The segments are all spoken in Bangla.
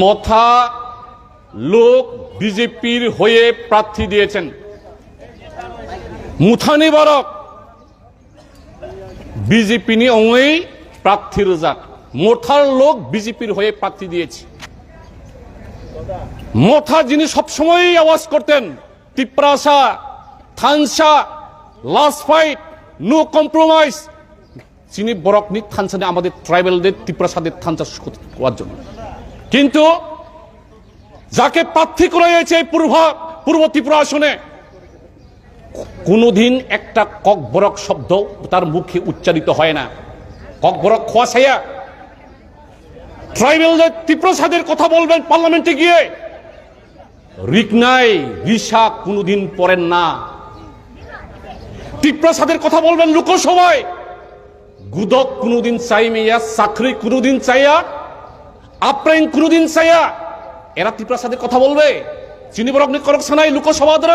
মথা লোক বিজেপির হয়ে প্রার্থী দিয়েছেন। মুথানি বরক বিজেপি নিয়ে প্রার্থীর যাক মোথার লোক বিজেপির হয়ে প্রার্থী দিয়েছে। মথা যিনি সবসময়ই আওয়াজ করতেন, Tiprasa, Thansa last fight no compromise যিনি তিনি বরকনি থানসানে আমাদের ট্রাইবেলদের তিপ্রাসাদের থানসা করার জন্য। কিন্তু যাকে প্রার্থী করা হয়েছে পূর্ব পূর্ব ত্রিপুরা আসনে, কোনোদিন একটা ককবরক শব্দ তার মুখে উচ্চারিত হয় না। ককবরক খোয়াশাইয়া ট্রাইবেলদের ত্রিপ্রসাদের কথা বলবেন পার্লামেন্টে গিয়ে রিকনাই রিসা কোনোদিন পড়েন না। ত্রিপ্রসাদের কথা বলবেন লোকসভায়, গুদক কোনোদিন চাইমিয়া চাকরি কোনোদিন চাইয়া আপ্রাইন কোনোদিন চাইয়া এরা ত্রিপ্রসাদের কথা বলবে। চিনি বরক করক সানাই লোকসভাদের।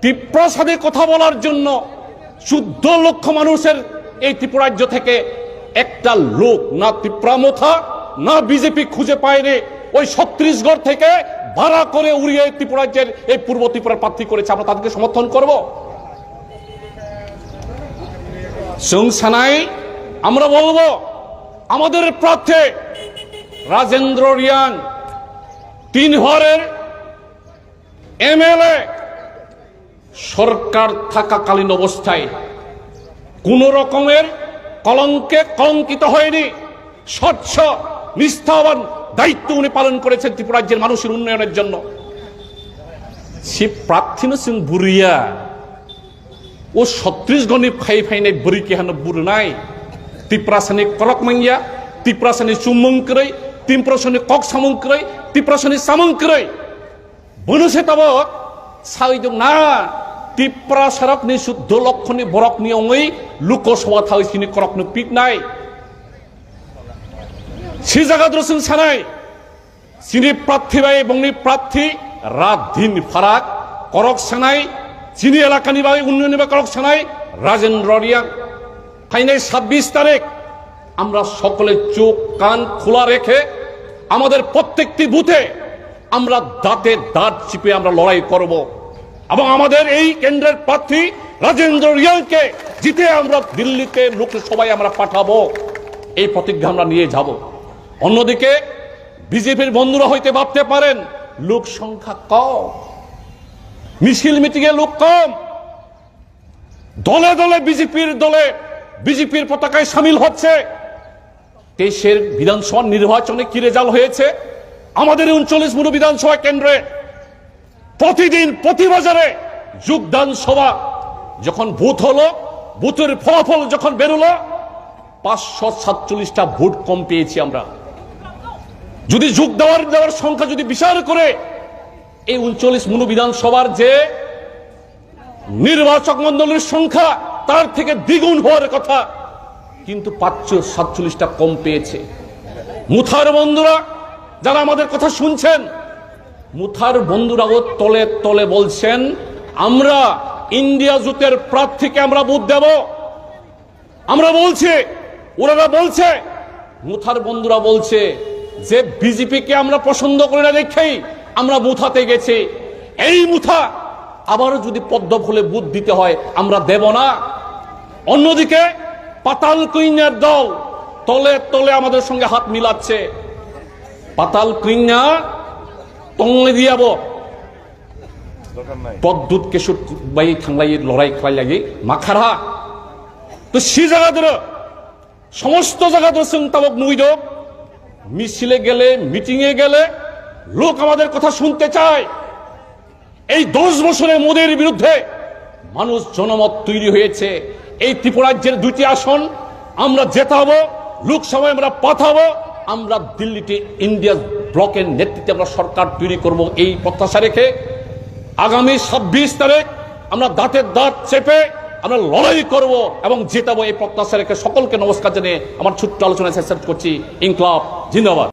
ত্রিপ্রসাদের কথা বলার জন্য চোদ্দ লক্ষ মানুষের এই ত্রিপুরাজ্য থেকে একটা লোক, না ত্রিপ্রামথা না বিজেপি খুঁজে পায়নি। ওই ছত্রিশগড় থেকে ভাড়া করে উড়িয়ে ত্রিপুরাজ্যের এই পূর্ব ত্রিপুরার প্রার্থী করেছে। আমরা তাদেরকে সমর্থন করব। সংসানাই, আমরা বলব, আমাদের প্রার্থী রাজেন্দ্র রিয়াং, তিন হরের এমএলএ, সরকার থাকাকালীন অবস্থায় কোন রকমের কলঙ্কে কলঙ্কিত হয়নি। স্বচ্ছ, নিষ্ঠাবান দায়িত্ব উনি পালন করেছেন ত্রিপুরা রাজ্যের মানুষের উন্নয়নের জন্য। সে প্রার্থী সিং বুড়িয়া? ও ছত্রিশ গণি ফাই ফাইনাই বুড়ি কে হানো বুড় নাই? ত্রিপ্রাসানি করক মাইয়া ত্রিপ্রাসানি চুমঙ্করই ত্রিপ্রাসানি কক সামঙ্করই ত্রিপ্রাসানি সামঙ্করই বনুসে তাবক, সাইদং না ত্রিপ্রা সারক নি শুদ্ধ লক্ষণি বরক নি অঙ্গই লোকসভা থাই সিনি করক নি পিক নাই। সি জায়গা দ্রসুন সানাই চিনি প্রার্থী বাই বংনি প্রার্থী রাত দিন ফারাক করক সানাই চিনি এলাকানি বাই উন্নয়ন বা করক সানাই রাজেন্দ্র রিয়া ফাইনাই ছাব্বিশ তারিখ আমরা সকলে চোখ কান খোলা রেখে আমাদের প্রত্যেকটি বুথে আমরা দাঁতে দাঁত চিপে আমরা লড়াই করব। এবং আমাদের এই কেন্দ্রের প্রার্থী রাজেন্দ্র রিয়ালকে জিতে আমরা দিল্লিতে লোকসভায় আমরা পাঠাবো। এই প্রতিজ্ঞা আমরা নিয়ে যাব। অন্যদিকে বিজেপির বন্ধুরা হইতে ভাবতে পারেন, লোক সংখ্যা কম, মিছিল মিটিংয়ে লোক কম। দলে দলে বিজেপির দলে বিজেপির পতাকায় সামিল হচ্ছে। দেশের বিধানসভা নির্বাচনে কি রেজাল্ট হয়েছে? আমাদের উনচল্লিশ মুরু বিধানসভা কেন্দ্রে প্রতিদিন, প্রতি বাজারে যোগদান সভা যখন বুথ হলো, বুথের ফলাফল যখন বেরোলো, পাঁচশো সাতচল্লিশটা ভোট কম পেয়েছি আমরা। যদি যোগ দেওয়ার দেওয়ার সংখ্যা যদি বিচার করে, এই উনচল্লিশ মুনু বিধানসভার যে নির্বাচক মন্ডলীর সংখ্যা, তার থেকে দ্বিগুণ হওয়ার কথা কিন্তু পাঁচশো সাতচল্লিশটা কম পেয়েছে। মুথার বন্ধুরা, যারা আমাদের কথা শুনছেন, মুথার বন্ধুরাও তলে তলে বলছেন, আমরা ইন্ডিয়া জুতের প্রার্থীকে আমরা বুথ দেব। আমরা বলছি, ওনারা বলছে, মুথার বন্ধুরা বলছে, যে বিজেপিকে আমরা পছন্দ করি না দেখেই আমরা মুথাতে গেছি। এই মুথা আবারও যদি পদ্ম ফুলে বুথ দিতে হয়, আমরা দেব না। অন্যদিকে পাতাল কুইনার দল তলে তলে আমাদের সঙ্গে হাত মিলাচ্ছে। পাতাল কুইনা টংলে দিয়াব পদ্মুত কেশর বাই থাংলাই লড়াই খাই লাগে মাখারা। তো সি জায়গাদের সমস্ত জায়গাতে চিন্তাবক নইদ মিছিলে গেলে মিটিংয়ে গেলে লোক আমাদের কথা শুনতে চায়। এই দশ বছরে মোদের বিরুদ্ধে মানুষ জনমত তৈরি হয়েছে। এই ত্রিপুরাজ্যের দুইটি আসন, আমরা জেতাবো, লোকসভায় আমরা পাঠাবো, আমরা দিল্লিতে ইন্ডিয়া ব্লকের নেতৃত্বে আমরা সরকার তৈরি করব এই প্রত্যাশা রেখে আগামী ছাব্বিশ তারিখ আমরা দাঁতের দাঁত চেপে আমরা লড়াই করব এবং জেতাবো এই প্রত্যাশা রেখে সকলকে নমস্কার জানিয়ে আমার ছোট্ট আলোচনায় শেষ করছি। ইনকলাব, জিন্দাবাদ।